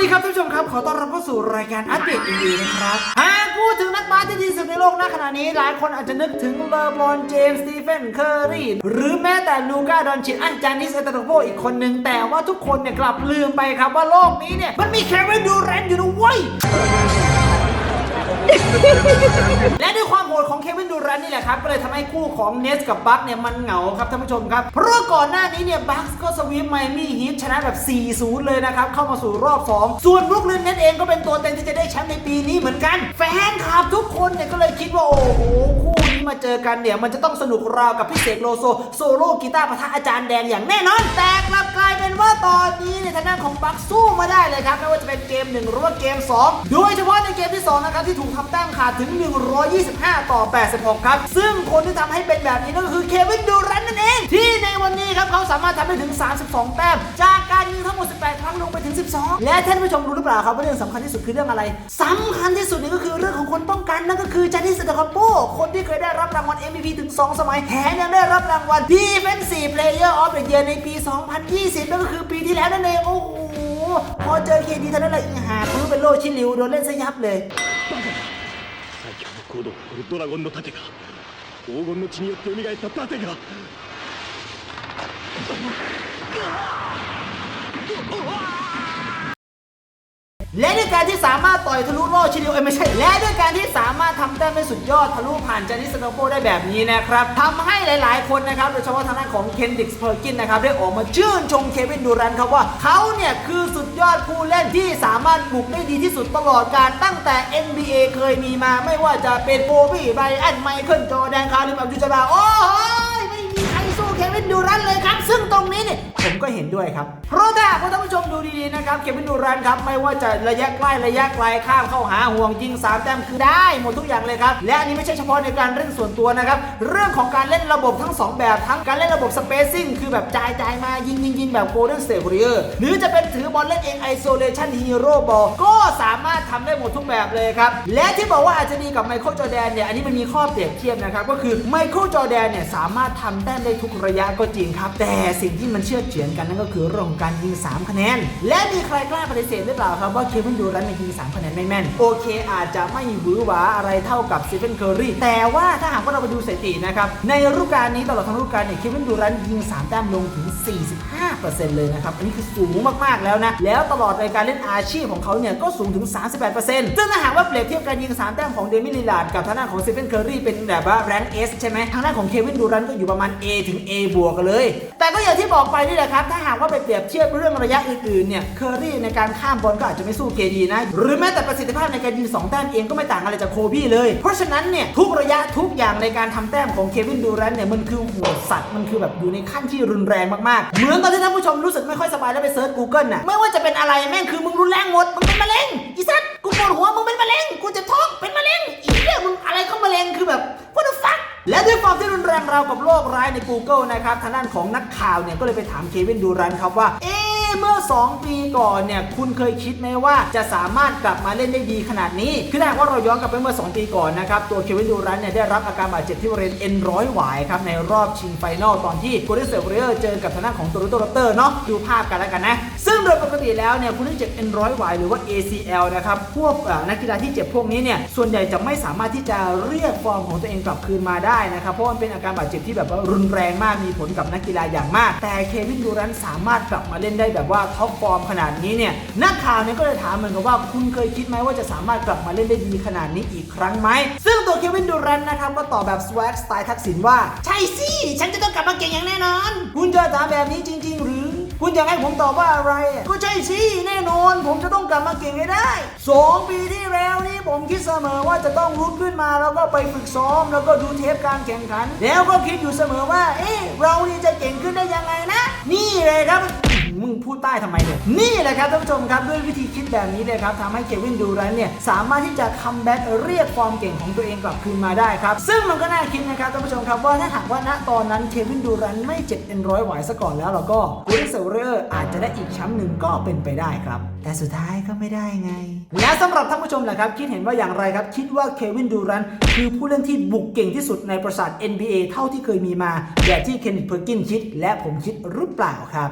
ดีครับท่านผู้ชมครับ ขอต้อนรับเข้าสู่รายการอัปเดตอินดีนะครับ หากพูดถึงนักบาสที่ดีที่สุดในโลกณขณะนี้ หลายคนอาจจะนึกถึงเลบรอนเจมส์สตีเฟนเคอร์รีหรือแม้แต่ลูก้าดอนชินอันจานิสเอตโตโกอีกคนหนึ่งแต่ว่าทุกคนเนี่ยกลับลืมไปครับว่าโลกนี้เนี่ย มันมีเควินดูแรนต์อยู่นะเว้ยและด้วยความโหดของ เควินดูแรนต์นี่แหละครับ ก็เลยทำให้คู่ของเนสกับบัคเนี่ยมันเหงาครับท่านผู้ชมครับ เพราะก่อนหน้านี้เนี่ยบัคก็สวีปไมมี่ฮีทชนะแบบ 4-0 เลยนะครับ เข้ามาสู่รอบ 2 ส่วนบรุกลินเนสเองก็เป็นตัวเต็งที่จะได้แชมป์ในปีนี้เหมือนกัน แฟนคลับทุกคนเนี่ยก็เลยคิดว่า โอ้โหคู่นี้มาเจอกันเนี่ยมันจะต้องสนุกราวกับพี่เสกโลโซโซโล่กีตาร์ปะทะอาจารย์แดงอย่างแน่นอนแต่กลับ ด้านของบัคสู้มาได้เลยครับไม่ว่าจะเป็นเกมหนึ่งหรือว่าเกมสองโดยเฉพาะในเกมที่สองนะครับที่ถูกทำแต้มขาดถึง 125 ต่อ 86 ครับ ซึ่งคนที่ทำให้เป็นแบบนี้นั่นก็คือเควินดูรันนั่นเองที่ในวันนี้ครับเขาสามารถทำได้ถึง 32 แต้มจากการยิงทั้งหมด 18 ครั้งลงไปถึง 12 และท่านผู้ชมรู้หรือเปล่าครับว่าเรื่องสำคัญที่สุดคือเรื่องอะไรสำคัญ ที่สุดนี่ก็คือเรื่องของคนป้องกันนั่นก็คือจานิสเตอร์คอมโปคนที่เคยได้รับรางวัล MVP ถึง 2 สมัยแถมยังได้รับรางวัล Defensive Player of the Year ในปี 2020 นั่นก็คือปีที่แล้วนั่นเองโอ้โหพอเจอเคดีเท่านั้นแหละอีหาพื้นเป็นโลชิลิวโดนเล่นซะยับเลย 最強のコードウルドラゴンの盾が黄金の血によって蘇った盾が และด้วยการที่สามารถต่อยทะลุโลกชิลิวเอ้ไม่ใช่ และด้วยการที่สามารถทำแต้มได้สุดยอดทะลุผ่านจานิสโนโปได้แบบนี้นะครับทำให้หลาย ๆ คนนะครับโดยเฉพาะทางด้านของเคนดิกส์เพอร์กินนะครับได้ออกมาชื่นชมเควินดูแรนครับว่าเขาเนี่ยคือสุดยอดผู้เล่นที่สามารถบุกได้ดีที่สุดตลอดการตั้งแต่ NBA เคยมีมาไม่ว่าจะเป็นโบบี้ไบรอันไมเคิลจอร์แดนคาริมอับดุจบาโอ้ยไม่มีใครสู้เควินดูแรนต์เลยครับ ซึ่งตรงนี้เนี่ยผมก็เห็นด้วยครับ เพราะถ้าหากว่าท่านผู้ชมดูดีๆนะครับเควินดูแรนครับไม่ว่าจะระยะใกล้ระยะไกลข้ามเข้าหาห่วงยิงสามแต้มคือได้หมดทุกอย่างเลยครับ และอันนี้ไม่ใช่เฉพาะในการเล่นส่วนตัวนะครับ เรื่องของการเล่นระบบทั้ง 2 แบบทั้งการเล่นระบบสเปซซิ่งคือแบบจ่ายจ่ายมายิงยิงยิงแบบโกลเด้นสเตท r ริเออร์หรือจะเป็นถือบอลเล่นเองไอโซเลชันฮีโร่บอลก็สามารถทำได้หมดทุกแบบเลยครับ และที่บอกว่าอาจจะดีกับไมเคิลจอร์แดนเนี่ยอันนี้มันมีข้อเปรียบเทียบนะครับก็คือไมเคิลจอร์แดนเนี่ยสามารถทำแต้มได้ทุกระยะก็จริงครับแต่สิ่งที่มันเชื่อเฉือนกันนั่นก็คือเรื่องของการยิง 3 คะแนน และมีใครกล้าปฏิเสธหรือเปล่าครับว่าเควินดูรันยิง 3 คะแนนไม่แม่น โอเค อาจจะไม่หวือหวาอะไรเท่ากับสตีเฟนเคอร์รีแต่ว่าถ้าหากว่าเราไปดูสถิตินะครับในฤดูกาลนี้ตลอดทั้งฤดูกาลเนี่ยเควินดูรันยิง 3 แต้มลงถึง 45%เลยนะครับอันนี้คือสูงมากๆแล้วนะแล้วตลอดในการเล่นอาชีพของเขาเนี่ยก็สูงถึง 38%ซึ่งถ้าหากว่าเปรียบเทียบการยิง 3 แต้มของเดมิลิลาร์ดกับทางด้านของสตีเฟนเคอร์รีเป็นแบบว่าแรงเอสใช่ไหมทางด้านของเควินดูรันก็อยู่ประมาณ A ถึง A บวกกันเลยแต่ก็อย่างที่บอกไปนี่แหละครับ ถ้าหากว่าไปเปรียบเทียบเรื่องระยะอื่นๆเนี่ยเคอร์รี่ในการข้ามบอลก็อาจจะไม่สู้เคดีนะ หรือแม้แต่ประสิทธิภาพในการยิง2แต้มเองก็ไม่ต่างอะไรจากโคบี้เลย เพราะฉะนั้นเนี่ยทุกระยะทุกอย่างในการทำแต้มของเควินดูแรนเนี่ยมันคือโหดสัตว์มันคือแบบอยู่ในขั้นที่รุนแรงมากๆ เหมือนตอนที่ท่านผู้ชมรู้สึกไม่ค่อยสบายแล้วไปเซิร์ช Google น่ะไม่ว่าจะเป็นอะไรแม่งคือมึงรุนแรงหมดมึงเป็นมะเร็งอีสัตว์กูปวดหัวมึงเป็นมะเร็งกูจะท้องเป็นมะเร็งอีเหี้ยมึงอะไรก็มะเร็งคือแบบ what the fuck และด้วยความที่รุนแรงราวกับโรคร้ายใน Google นะครับทางด้านของนักข่าวเนี่ยก็เลยไปถามเควินดูรันครับว่า เอ๊เมื่อ 2 ปีก่อนเนี่ยคุณเคยคิดไหมว่าจะสามารถกลับมาเล่นได้ดีขนาดนี้ คือถ้าว่าเราย้อนกลับไปเมื่อ 2 ปีก่อนนะครับ ตัวเควินดูรันเนี่ยได้รับอาการบาดเจ็บที่บริเวณเอ็นร้อยหวายครับ ในรอบชิงไฟนอลตอนที่โกลเด้นสเตท r ริเออร์เจอกับทางด้านของโตโรโตรัปเตอร์เนาะดูภาพกันแล้วกันนะ งโดยปกติแล้วเนี่ยคุณที่เจ็บเอ็นร้อยหวายหรือว่า ACL นะครับพวกนักกีฬาที่เจ็บพวกนี้เนี่ยส่วนใหญ่จะไม่สามารถที่จะเรียกฟอร์มของตัวเองกลับคืนมาได้นะครับเพราะมันเป็นอาการบาดเจ็บที่แบบว่ารุนแรงมากมีผลกับนักกีฬาอย่างมาก แต่เควินดูรันสามารถกลับมาเล่นได้แบบว่าท็อปฟอร์มขนาดนี้เนี่ยนักข่าวเนี่ยก็เลยถามเหมือนกับว่าคุณเคยคิดไหมว่าจะสามารถกลับมาเล่นได้ดีขนาดนี้อีกครั้งไหมซึ่งตัวเควินดูรันนะครับก็ตอบแบบสวักสไตล์ทักษิณว่า ใช่สิฉันจะต้องกลับมาเก่งอย่างแน่นอน คุณจะถามแบบนี้จริง ๆ หรือ คุณอยากให้ผมตอบว่าอะไร ก็ใช่สิแน่นอน ผมจะต้องกลับมาเก่งให้ได้สองปีที่แล้วนี่ผมคิดเสมอว่าจะต้องลุกขึ้นมาแล้วก็ไปฝึกซ้อม แล้วก็ดูเทปการแข่งขัน แล้วก็คิดอยู่เสมอว่า เอ๊ะเรานี่จะเก่งขึ้นได้ยังไงนะ นี่เลยครับ งพูดใต้ทำไมเนี่ยนี่แหละครับท่านผู้ชมครับด้วยวิธีคิดแบบนี้เลยครับทำให้เควินดูรันเนี่ยสามารถที่จะคัมแบ็กเรียกฟอร์มเก่งของตัวเองกลับคืนมาได้ครับ ซึ่งมันก็น่าคิดนะครับท่านผู้ชมครับว่าถ้าหากว่าณตอนนั้นเควินดูรันไม่เจ็บเอ็นร้อยไหวซะก่อนแล้วเราก็กูริเซเรอร์อาจจะได้อีกแชมป์หนึ่งก็เป็นไปได้ครับ แต่สุดท้ายก็ไม่ได้ไง และสำหรับท่านผู้ชมล่ะครับคิดเห็นว่าอย่างไรครับ คิดว่าเควินดูรันคือผู้เล่นที่บุกเก่งที่สุดในประสาท NBA เท่าที่เคยมีมาแบบที่เคนนิตเพอร์กินคิด และผมคิดหรือเปล่าครับ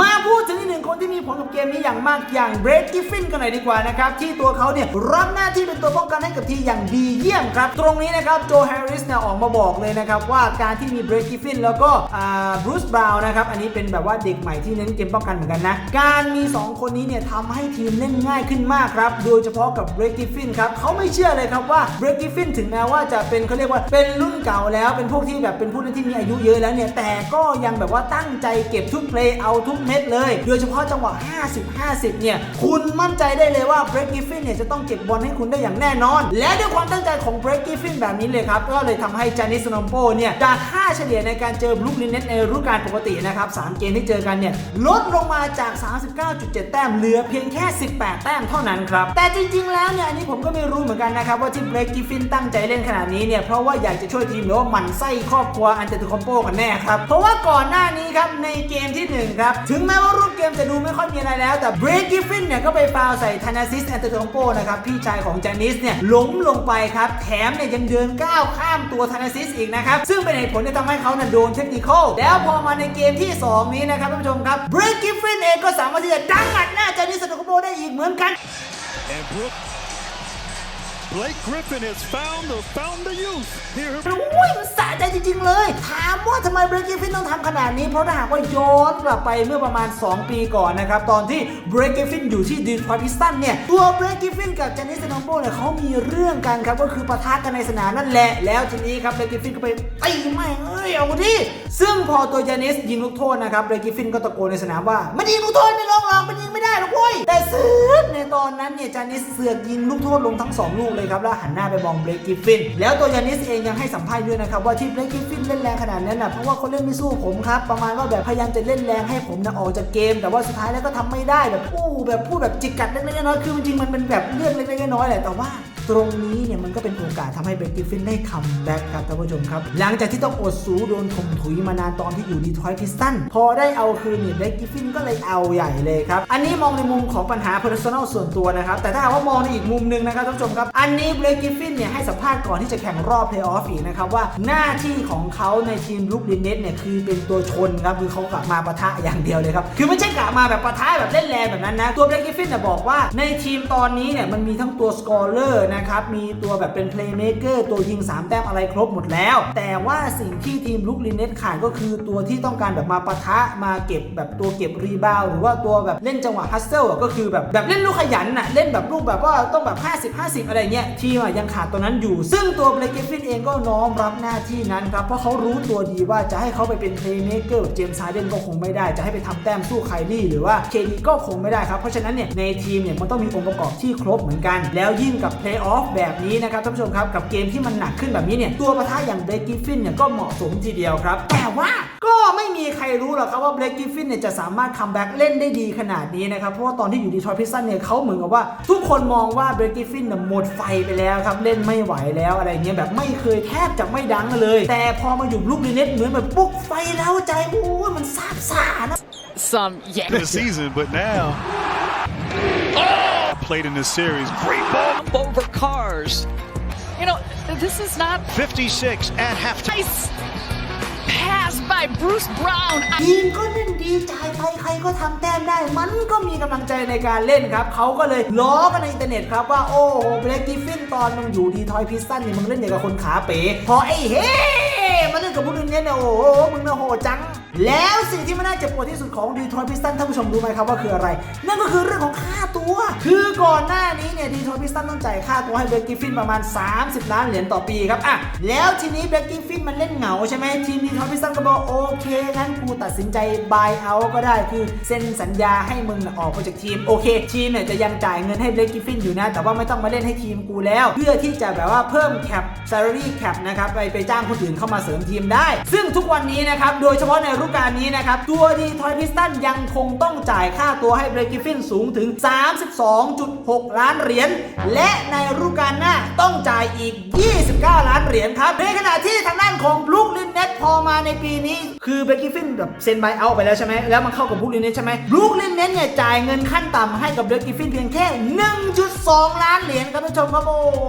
มาพูดถึงอีกหนึ่งคนที่มีผลกับเกมนี้อย่างมากอย่างเบรดกิฟฟินกันหน่อยดีกว่านะครับ ที่ตัวเขาเนี่ยรับหน้าที่เป็นตัวป้องกันให้กับทีมอย่างดีเยี่ยมครับ ตรงนี้นะครับโจแฮร์ริสเนี่ยออกมาบอกเลยนะครับว่าการที่มีเบรดกิฟฟินแล้วก็อ่าบรูซบราวน์นะครับ อันนี้เป็นแบบว่าเด็กใหม่ที่เน้นเกมป้องกันเหมือนกันนะ การมี 2 คนนี้เนี่ยทำให้ทีมเล่นง่ายขึ้นมากครับ โดยเฉพาะกับเบรดกิฟฟินครับเขาไม่เชื่อเลยครับว่าเบรดกิฟฟินถึงแม้ว่าจะเป็นเขาเรียกว่าเป็นรุ่นเก่าแล้วเป็นพวกที่แบบเป็นผู้เล่นที่มีอายุเยอะแล้วเนี่ยแต่ก็ยังแบบว่าตั้งใจเก็บทุกเพลย์เอาทุกเม็ดเลย โดยเฉพาะจังหวะ 50-50 เนี่ย คุณมั่นใจได้เลยว่าเบรกกิฟฟินเนี่ยจะต้องเก็บบอลให้คุณได้อย่างแน่นอน และด้วยความตั้งใจของเบรกกิฟฟินแบบนี้เลยครับ ก็เลยทำให้จานิสโนมโปเนี่ยจากค่าเฉลี่ยในการเจอบลูกลินเน็ตในฤดูกาลปกตินะครับ 3 เกมที่เจอกันเนี่ยลดลงมาจาก 39.7 แต้มเหลือเพียงแค่ 18 แต้มเท่านั้นครับ แต่จริงๆ แล้วเนี่ยอันนี้ผมก็ไม่รู้เหมือนกันนะครับว่าที่เบรกกิฟฟินตั้งใจเล่นขนาดนี้เนี่ยเพราะว่าอยากจะช่วยทีมหรือว่ามันไส้ครอบครัวอันเตอร์คอมโปกันแน่ครับเพราะว่าก่อนหน้านี้ครับในเกมที่หนึ่งครับถึงแม้ว่ารูปเกมจะดูไม่ค่อยมีอะไรแล้ว แต่เบรกกิฟฟินเนี่ยก็ไปฟาวใส่ธนาซิสแอนเตอร์คอมโปนะครับพี่ชายของจานิสเนี่ยล้มลงไปครับ แถมเนี่ยยังเดินก้าวข้ามตัวธนาซิสอีกนะครับ ซึ่งเป็นเหตุผลที่ทำให้เขาน่ะโดนเทคนิคอลแล้วพอมาในเกมที่สองนี้นะครับท่านผู้ชมครับเบรกกิฟฟินเองก็สามารถที่จะดังอัดหน้าจานิสแอนเตอร์คอมโปได้อีกเหมือนกัน And Brooke, Blake Griffin has found the found the youth. Here, โอ้ยมันสะใจจริง ๆ เลย ถามว่าทำไมเบรกกิฟฟินต้องทำขนาดนี้ เพราะถ้าหากว่าย้อนกลับไปเมื่อประมาณ 2 ปีก่อนนะครับ ตอนที่เบรกกิฟฟินอยู่ที่ดีทรอยพิสตันเนี่ย ตัวเบรกกิฟฟินกับจานิสโนโบเนี่ยเขามีเรื่องกันครับ ก็คือปะทะกันในสนามนั่นแหละ แล้วทีนี้ครับเบรกกิฟฟินก็ไปตีไม่เอ้ยเอาที่ซึ่งพอตัวจานิสยิงลูกโทษนะครับเบรกกิฟฟินก็ตะโกนในสนามว่ามันยิงลูกโทษไม่ลงหรอกมันยิงไม่ได้หรอกเว้ยแต่ซึกในตอนนั้นเนี่ยจานิสเสือกยิงลูกโทษลงทั้งสองลูกเลยครับแล้วหันหน้าไปมองเบรกกิฟฟินแล้วตัวยานิสเองยังให้สัมภาษณ์ด้วยนะครับว่าที่เบรกกิฟฟินเล่นแรงขนาดนั้นน่ะเพราะว่าเขาเล่นไม่สู้ผมครับประมาณว่าแบบพยายามจะเล่นแรงให้ผมนะออกจากเกม แต่ว่าสุดท้ายแล้วก็ทำไม่ได้แบบอู้แบบพูดแบบจิกกัดเล็กๆน้อยๆคือจริงๆมันเป็นแบบเรื่องเล็กๆน้อยๆแหละแต่ว่า ตรงนี้เนี่ยมันก็เป็นโอกาสทำให้เบรกกิฟฟินได้คัมแบ็กครับท่านผู้ชมครับ หลังจากที่ต้องอดสูโดนถมถุยมานานตอนที่อยู่ดีทรอยต์พิสตันพอได้เอาคืนเนี่ยเบรกกิฟฟินก็เลยเอาใหญ่เลยครับ อันนี้มองในมุมของปัญหา personal ส่วนตัวนะครับ แต่ถ้าหากว่ามองในอีกมุมหนึ่งนะครับท่านผู้ชมครับ อันนี้เบรกกิฟฟินเนี่ยให้สัมภาษณ์ก่อนที่จะแข่งรอบเพลย์ออฟอีกนะครับว่าหน้าที่ของเขาในทีมลุกลินเนตเนี่ยคือเป็นตัวชนครับคือเขากลับมาปะทะอย่างเดียวเลยครับคือไม่ใช่กลับมาแบบปะทะแบบเล่นแรงแบบนั้นนะตัวเบรกกิฟฟินเนี่ยบอกว่าในทีมตอนนี้เนี่ยมันมีทั้งตัวสกอร์เลอร์นะครับ มีตัวแบบเป็นเพลย์เม k เกอร์ตัวยิง 3 แต้มอะไรครบหมดแล้ว แต่ว่าสิ่งที่ทีมลุกลินเนตขาดก็คือตัวที่ต้องการแบบมาปะทะมาเก็บแบบตัวเก็บรีบาวหรือว่าตัวแบบเล่นจังหวะฮัสเซิลก็คือแบบแบบเล่นลูกขยันน่ะเล่นแบบลูกแบบว่าต้องแบบ 50 50 อะไรเงี้ยทีมอะยังขาดตัวนั้นอยู่ ซึ่งตัวเบรกกิฟฟินเองก็น้อมรับหน้าที่นั้นครับเพราะเขารู้ตัวดีว่าจะให้เขาไปเป็นเพลย์เม k เกอร์แบบเจมส์ไซเดนก็คงไม่ได้จะให้ไปทำแต้มสู้ไคลี่หรือว่าเคดีก็คงไม่ได้ครับเพราะฉะนั้นเนี่ยในทีมเนี่ยมันต้องมีองค์ประกอบที่ครบเหมือนกัน แล้วยิ่งกับเพลยออฟแบบนี้นะครับท่านผู้ชมครับ กับเกมที่มันหนักขึ้นแบบนี้เนี่ยตัวประทะอย่างเบรกกิฟฟินเนี่ยก็เหมาะสมทีเดียวครับ แต่ว่าก็ไม่มีใครรู้หรอกครับว่าเบรกกิฟฟินเนี่ยจะสามารถคัมแบ็กเล่นได้ดีขนาดนี้นะครับเพราะว่าตอนที่อยู่ดีทรอยพิซซันเนี่ยเขาเหมือนกับว่า ทุกคนมองว่าเบรกกิฟฟินเนี่ยหมดไฟไปแล้วครับเล่นไม่ไหวแล้วอะไรเงี้ยแบบไม่เคยแทบจะไม่ดังเลย แต่พอมาอยู่ลูกเน็ตเหมือนแบบปุ๊กไฟแล้วใจโอ้ยมันซาบซ่านะ some yeah. the season, but now played in this series. Great ball. Jump over cars. You know, this is not 56 at halftime. nice pass by Bruce Brown. ทีมก็เล่นดีจ่ายไปใครก็ทำแต้มได้ มันก็มีกำลังใจในการเล่นครับ เขาก็เลยล้อกันในอินเทอร์เน็ตครับว่า โอ้โหเบรกกิฟฟินตอนมึงอยู่ดีทอยพิสตันนี่มึงเล่นอย่างกับคนขาเป๋ พอไอ้เฮ้มาเล่นกับพวกนึงเนี่ยโอ้โหมึงน่ะโหดจัง แล้วสิ่งที่มันน่าเจ็บปวดที่สุดของดีทรอยพิสตันท่านผู้ชมรู้ไหมครับว่าคืออะไร นั่นก็คือเรื่องของค่าตัว คือก่อนหน้านี้เนี่ยดีทรอยพิสตันต้องจ่ายค่าตัวให้เบรกกิฟฟินประมาณ 30 ล้านเหรียญต่อปีครับอะแล้วทีนี้เบรกกิฟฟินมันเล่นเหงาใช่ไหมทีมดีทรอยพิสตันก็บอกโอเคงั้นกูตัดสินใจบายเอาก็ได้คือเซ็นสัญญาให้มึงออกไปจากทีมโอเค ทีมเนี่ยจะยังจ่ายเงินให้เบรกกิฟฟินอยู่นะ แต่ว่าไม่ต้องมาเล่นให้ทีมกูแล้ว เพื่อที่จะแบบว่าเพิ่มแคป salary cap นะครับไปไปจ้างคนอื่นเข้ามาเสริมทีมได้ ซึ่งทุกวันนี้นะครับโดยเฉพาะในฤดูกาลนี้นะครับ ตัวดีทอยพิสตันยังคงต้องจ่ายค่าตัวให้เบรกิฟฟินสูงถึง 32.6 ล้านเหรียญ และในฤดูกาลหน้าต้องจ่ายอีก 29 ล้านเหรียญครับในขณะที่ทางด้านของบลูคลินเน็ตพอมาในปีนี้ คือเบรกิฟฟินแบบเซ็นไบเอาไปแล้วใช่ไหมแล้วมันเข้ากับบลูคลินเน็ตใช่ไหมบลูคลินเน็ตเนี่ยจ่ายเงินขั้นต่ำให้กับเบรกิฟฟินเพียงแค่ 1.2 ล้านเหรียญครับท่านผู้ชมครับโอ้โห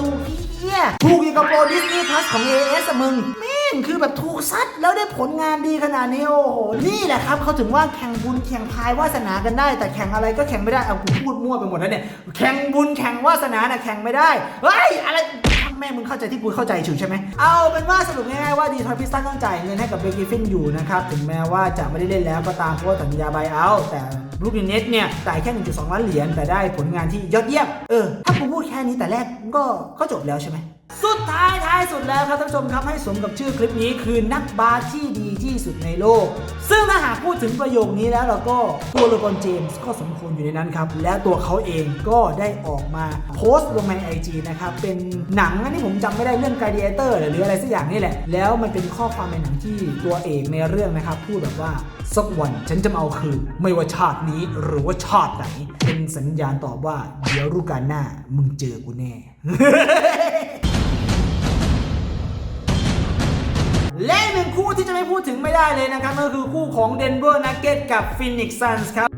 ดูพี่เหี้ยถูกอย่กับโปรดิสนีย์พลัสของ AS อสมึงแม่งคือแบบถูกซัดแล้วได้ผลงานดีขนาดนี้โอ้โหนี่แหละครับเขาถึงว่าแข่งบุญแข่งพายวาสนากันได้ แต่แข่งอะไรก็แข่งไม่ได้เอากูพูดมั่วไปหมดแล้วเนี่ยแข่งบุญแข่งวาสนาน่ะแข่งไม่ได้เฮ้ยอะไร แม่มึงเข้าใจที่กูเข้าใจฉูใช่ไหมเอาเป็นว่าสรุปง่ายๆว่าดีทอยพิสตันต้องจ่ายเงินให้กับเบคกิฟฟินอยู่นะครับถึงแม้ว่าจะไม่ได้เล่นแล้วก็ตามเพราะว่าสัญญาใบเอาแต่บรูคลินเน็ตเนี่ยจ่ายแค่ 1.2 ล้านเหรียญแต่ได้ผลงานที่ยอดเยี่ยมเออถ้ากูพูดแค่นี้แต่แรกก็ก็จบแล้วใช่ไหม สุดท้ายท้ายสุดแล้วครับท่านผู้ชมครับให้สมกับชื่อคลิปนี้คือนักบาสที่ดีที่สุดในโลก ซึ่งถ้าหากพูดถึงประโยคนี้แล้วเราก็ตัวเลบอนเจมส์ก็สมควรอยู่ในนั้นครับ และตัวเขาเองก็ได้ออกมาโพสต์ลงใน IG นะครับ เป็นหนังอันนี้ผมจำไม่ได้เรื่อง Gladiator หรืออะไรสักอย่างนี่แหละ แล้วมันเป็นข้อความในหนังที่ตัวเอกในเรื่องนะครับ พูดแบบว่าสักวันฉันจะเอาคืนไม่ว่าชาตินี้หรือว่าชาติไหน เป็นสัญญาณตอบว่าเดี๋ยวรู้กันหน้ามึงเจอกูแน่ ที่จะไม่พูดถึงไม่ได้เลยนะครับก็คือคู่ของ Denver Nuggets กับ Phoenix Suns ครับ